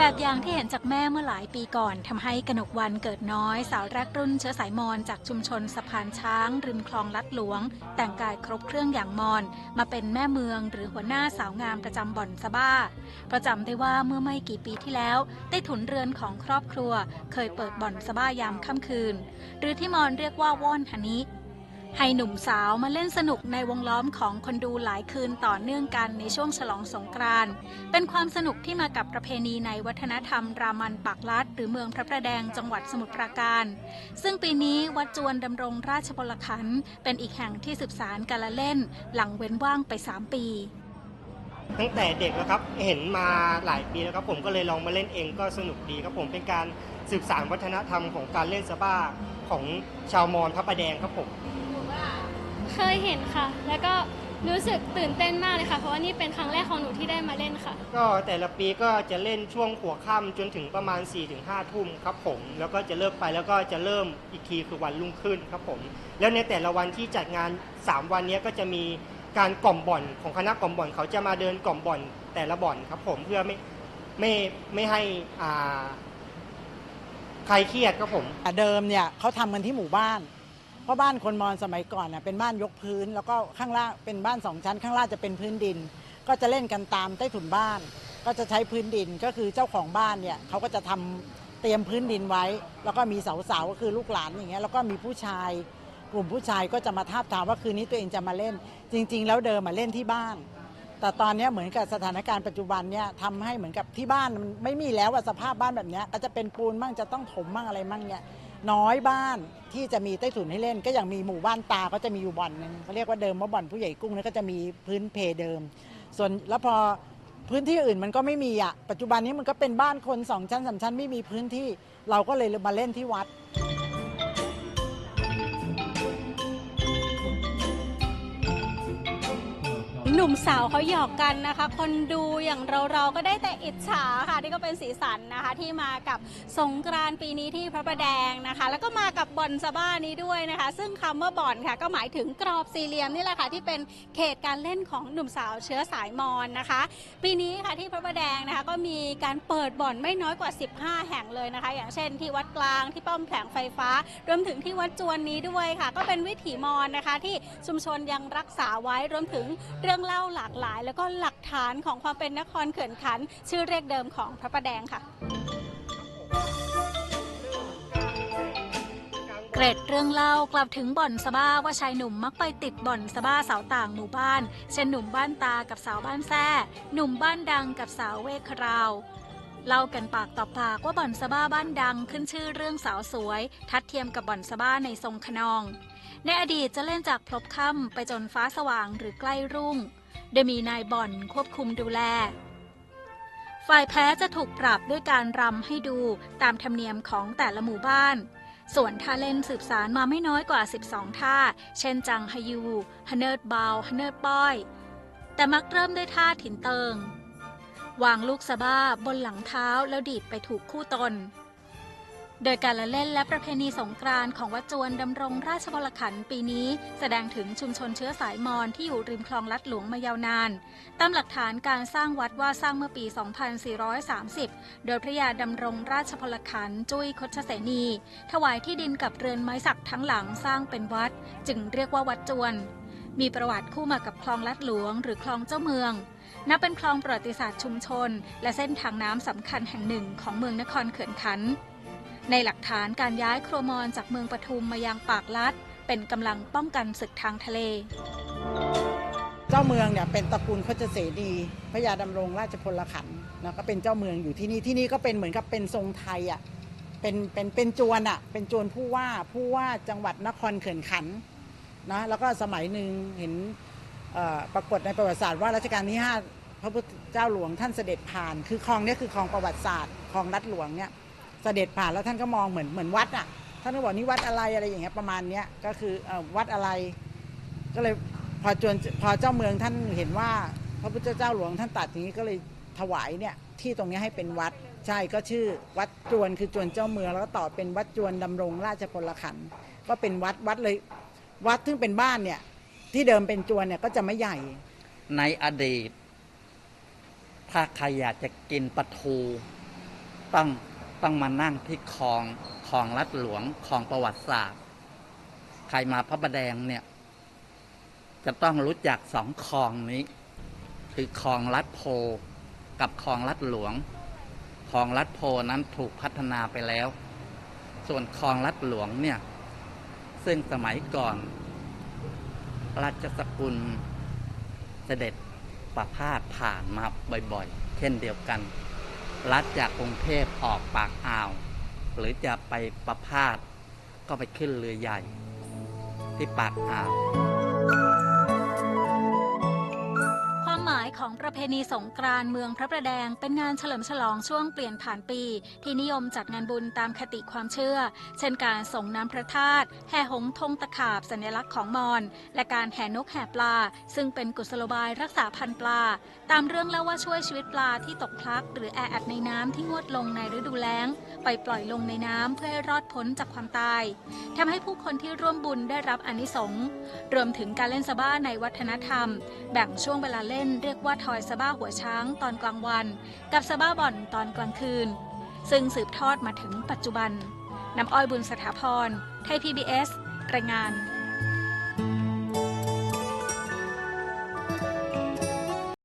แบบอย่างที่เห็นจากแม่เมื่อหลายปีก่อนทำให้กนกวันเกิดน้อย สาวแรกรุ่นเชื้อสายมอญจากชุมชนสะพานช้าง ริมคลองลัดหลวง แต่งกายครบเครื่องอย่างมอญมาเป็นแม่เมืองหรือหัวหน้าสาวงามประจำบ่อนสะบ้า ประจำได้ว่าเมื่อไม่กี่ปีที่แล้วใต้ถุนเรือนของครอบครัว เคยเปิดบ่อนสะบ้ายามค่ำคืน หรือที่มอญเรียกว่าว่อนฮันนิ ให้หนุ่มสาวมาเล่นสนุกในวงล้อมของคนดูหลายคืนต่อเนื่องกันในช่วงฉลองสงกรานต์เป็นความสนุกที่มากับประเพณีในวัฒนธรรมรามันปากลัดหรือเมืองพระประแดงจังหวัดสมุทรปราการ ซึ่งปีนี้วัดจวนดำรงราชพลขันเป็นอีกแห่งที่สืบสารการละเล่น หลังเว้นว่างไป 3 ปีตั้งแต่เด็กแล้วครับเห็นมาหลายปีแล้วครับผมก็เลยลองมาเล่นเองก็สนุกดีครับผมเป็นการสืบสานวัฒนธรรมของการเล่นสบ้าของชาวมอญพระประแดงครับผม เคยเห็นค่ะ แล้วก็รู้สึกตื่นเต้นมากเลยค่ะ เพราะว่านี่เป็นครั้งแรกของหนูที่ได้มาเล่นค่ะ ก็แต่ละปีก็จะเล่นช่วงหัวค่ำจนถึงประมาณ 4-5 ทุ่มครับผม แล้วก็จะเลิกไปแล้วก็จะเริ่มอีกทีคือวันรุ่งขึ้นครับผม แล้วในแต่ละวันที่จัดงาน 3 วันเนี้ยก็จะมีการกล่อมบ่อนของคณะกล่อมบ่อนเขาจะมาเดินกล่อมบ่อนแต่ละบ่อนครับผมเพื่อไม่ไม่ไม่ให้อ่าใครเครียดครับผมเดิมเนี่ยเขาทำกันที่หมู่บ้านเพ ราะบ้านคนมอญสมัยก่อนน่ะเป็นบ้านยกพื้น แล้วก็ข้างล่างเป็นบ้านสองชั้น ข้างล่างจะเป็นพื้นดิน ก็จะเล่นกันตามใต้ถุนบ้าน ก็จะใช้พื้นดินก็คือเจ้าของบ้านเนี่ยเขาก็จะทำเตรียมพื้นดินไว้ แล้วก็มีเสาวๆก็คือลูกหลานอย่างเงี้ยแล้วก็มีผู้ชาย กลุ่มผู้ชายก็จะมาทาบทามว่าคืนนี้ตัวเองจะมาเล่น จริง ๆ แล้วเดิมมาเล่นที่บ้าน แต่ตอนนี้เหมือนกับสถานการณ์ปัจจุบันเนี่ยทำให้เหมือนกับที่บ้านมันไม่มีแล้วสภาพบ้านแบบเนี้ยก็จะเป็นปูนมั่งจะต้องถมมั่งอะไรมั่งเนี่ย น้อยบ้านที่จะมีใต้ถุนให้เล่น ก็อย่างมีหมู่บ้านตาก็จะมีอยู่บ่อนหนึ่งเขาเรียกว่าเดิมว่าบ่อนผู้ใหญ่กุ้งเนี่ยก็จะมีพื้นเพเดิม ส่วนแล้วพอพื้นที่อื่นมันก็ไม่มีอะปัจจุบันนี้มันก็เป็นบ้านคนสองชั้นสามชั้นไม่มีพื้นที่เราก็เลยมาเล่นที่วัด หนุ่มสาวเขาหยอกกันนะคะ คนดูอย่างเราเราก็ได้แต่อิจฉาค่ะนี่ก็เป็นสีสันนะคะที่มากับสงกรานต์ปีนี้ที่พระประแดงนะคะ แล้วก็มากับบ่อนสบ้านี้ด้วยนะคะ ซึ่งคำว่าบ่อนค่ะ ก็หมายถึงกรอบสี่เหลี่ยมนี่แหละค่ะที่เป็นเขตการเล่นของหนุ่มสาวเชื้อสายมอญนะคะ ปีนี้ค่ะที่พระประแดงนะคะก็มีการเปิดบ่อนไม่น้อยกว่า 15 แห่งเลยนะคะ อย่างเช่น ที่วัดกลางที่ป้อมแผงไฟฟ้ารวมถึงที่วัดจวนนี้ด้วยค่ะ ก็เป็นวิถีมอญนะคะ ที่ชุมชนยังรักษาไว้รวมถึงเรื่องเล่าหลากหลาย แล้วก็หลักฐานของความเป็นนครเขื่อนขัน ชื่อเรียกเดิมของพระประแดงค่ะ เกร็ดเรื่องเล่ากลับถึงบ่อนสบ้าว่าชายหนุ่มมักไปติดบ่อนสบ้าสาวต่างหมู่บ้าน เช่นหนุ่มบ้านตากับสาวบ้านแซ่หนุ่มบ้านดังกับสาวเวคราว เล่ากันปากต่อปากว่าบ่อนสะบ้าบ้านดังขึ้นชื่อเรื่องสาวสวย ทัดเทียมกับบ่อนสะบ้าในทรงขนอง ในอดีตจะเล่นจากพลบค่ำไปจนฟ้าสว่างหรือใกล้รุ่ง โดยมีนายบ่อนควบคุมดูแล ฝ่ายแพ้จะถูกปรับด้วยการรำให้ดูตามธรรมเนียมของแต่ละหมู่บ้าน ส่วนท่าเล่นสืบสารมาไม่น้อยกว่า 12 ท่า เช่นจังฮยูฮเนิร์ดบาวฮเนิร์ดป้อย แต่มักเริ่มด้วยท่าถินเติง วางลูกสะบ้าบนหลังเท้าแล้วดีดไปถูกคู่ตน โดยการละเล่นและประเพณีสงกรานต์ของวัดจวนดำรงราชบลขันธ์ปีนี้ แสดงถึงชุมชนเชื้อสายมอญที่อยู่ริมคลองลัดหลวงมายาวนาน ตามหลักฐานการสร้างวัดว่าสร้างเมื่อปี 2430 โดยพระยาดำรงราชพลขันธ์จุ้ยคดชเสนี ถวายที่ดินกับเรือนไม้สักทั้งหลังสร้างเป็นวัด จึงเรียกว่าวัดจวน มีประวัติคู่มากับคลองลัดหลวง หรือคลองเจ้าเมือง นับเป็นคลองประวัติศาสตร์ชุมชน และเส้นทางน้ำสำคัญแห่งหนึ่งของเมืองนครเขื่อนขัน ในหลักฐานการย้ายโครมอนจากเมืองปทุมมายังปากลัด เป็นกำลังป้องกันศึกทางทะเล เจ้าเมืองเนี่ยเป็นตระกูลโคจเสนีพระยาดำรงราชพลขันนะก็เป็นเจ้าเมืองอยู่ที่นี่ที่นี่ก็เป็นเหมือนกับเป็นทรงไทยอะเป็นเป็นเป็นจวนอะเป็นจวนผู้ว่าผู้ว่าจังหวัดนครเขื่อนขัน นะแล้วก็สมัยหนึ่งเห็นปรากฏในประวัติศาสตร์ว่ารัชกาลที่ห้าพระพุทธเจ้าหลวงท่านเสด็จผ่าน คือคลองนี้คือคลองประวัติศาสตร์คลองรัดหลวงเนี่ยเสด็จผ่านแล้วท่านก็มองเหมือนเหมือนวัดอะท่านก็บอกนี่วัดอะไรอะไรอย่างเงี้ยประมาณเนี้ยก็คืออวัดอะไรก็เลยพอจวนพอเจ้าเมืองท่านเห็นว่าพระพุทธเจ้าหลวงท่านตัดอย่างนี้ก็เลยถวายเนี่ยที่ตรงนี้ให้เป็นวัดใช่ก็ชื่อวัดจวนคือจวนเจ้าเมืองแล้วก็ต่อเป็นวัดจวนดำรงราชพลขันก็เป็นวัดวัดเลย วัดซึ่งเป็นบ้านเนี่ย ที่เดิมเป็นจวนเนี่ยก็จะไม่ใหญ่ ในอดีต ถ้าใครอยากจะกินปลาทูต้องต้องมานั่งที่คลองคลองลัดหลวงคลองประวัติศาสตร์ ใครมาพระประแดงเนี่ย จะต้องรู้จักสองคลองนี้ คือคลองลัดโพกับคลองลัดหลวงคลองลัดโพนั้นถูกพัฒนาไปแล้ว ส่วนคลองลัดหลวงเนี่ย ซึ่งสมัยก่อน ราชสกุลเสด็จประพาสผ่านมาบ่อยๆ เช่นเดียวกัน รัดจากกรุงเทพออกปากอ่าว หรือจะไปประพาสก็ไปขึ้นเรือใหญ่ ที่ปากอ่าว ของประเพณีสงกรานต์เมืองพระประแดง เป็นงานเฉลิมฉลองช่วงเปลี่ยนผ่านปี ที่นิยมจัดงานบุญตามคติความเชื่อ เช่นการส่งน้ำพระธาตุแห่หงส์ธงตะขาบสัญลักษณ์ของมอญและการแห่นกแห่ปลา ซึ่งเป็นกุศโลบายรักษาพันธุ์ปลา ตามเรื่องเล่าว่าช่วยชีวิตปลาที่ตกพลัก หรือแออัดในน้ำที่งวดลงในฤดูแล้ง ไปปล่อยลงในน้ำเพื่อให้รอดพ้นจากความตายทำให้ผู้คนที่ร่วมบุญได้รับอนิสงส์รวมถึงการเล่นสบ้าในวัฒนธรรม แบ่งช่วงเวลาเล่นเรียกว่าทอยสบ้าหัวช้างตอนกลางวัน กับสบ้าบ่อนตอนกลางคืน ซึ่งสืบทอดมาถึงปัจจุบัน น้ำอ้อยบุญสถาพร ไทย PBS รายงาน